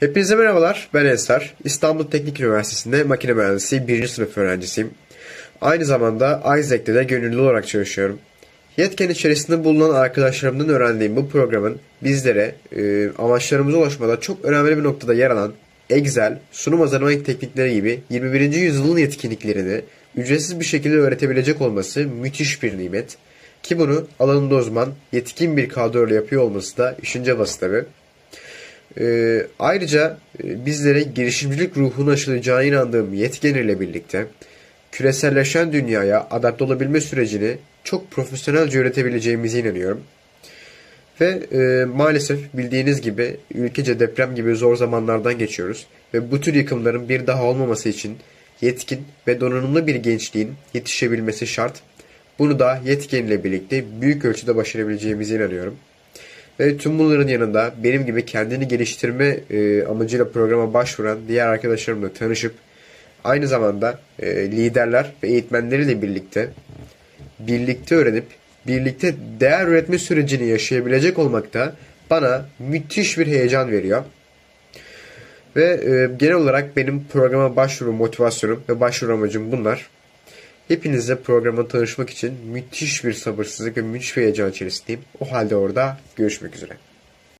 Hepinize merhabalar, ben Ensar. İstanbul Teknik Üniversitesi'nde makine mühendisi 1. sınıf öğrencisiyim. Aynı zamanda Isaac'te de gönüllü olarak çalışıyorum. Yetken içerisinde bulunan arkadaşlarımdan öğrendiğim bu programın bizlere e, amaçlarımıza ulaşmada çok önemli bir noktada yer alan Excel, sunum hazırlama teknikleri gibi 21. yüzyılın yetkinliklerini ücretsiz bir şekilde öğretebilecek olması müthiş bir nimet. Ki bunu alanında uzman, yetkin bir kadroyla yapıyor olması da işin cabası tabii. Ee, ayrıca e, bizlere girişimcilik ruhunu aşılayacağına inandığım yetken ile birlikte küreselleşen dünyaya adapte olabilme sürecini çok profesyonelce öğretebileceğimize inanıyorum. Ve e, maalesef bildiğiniz gibi ülkece deprem gibi zor zamanlardan geçiyoruz. Ve bu tür yıkımların bir daha olmaması için yetkin ve donanımlı bir gençliğin yetişebilmesi şart. Bunu da yetkin ile birlikte büyük ölçüde başarabileceğimize inanıyorum. Ve tüm bunların yanında benim gibi kendini geliştirme e, amacıyla programa başvuran diğer arkadaşlarımla tanışıp aynı zamanda e, liderler ve eğitmenleriyle birlikte birlikte öğrenip birlikte değer üretme sürecini yaşayabilecek olmak da bana müthiş bir heyecan veriyor. Ve e, genel olarak benim programa başvuru motivasyonum ve başvuru amacım bunlar. Hepinizle programa tanışmak için müthiş bir sabırsızlık ve müthiş bir heyecan içerisindeyim. O halde orada görüşmek üzere.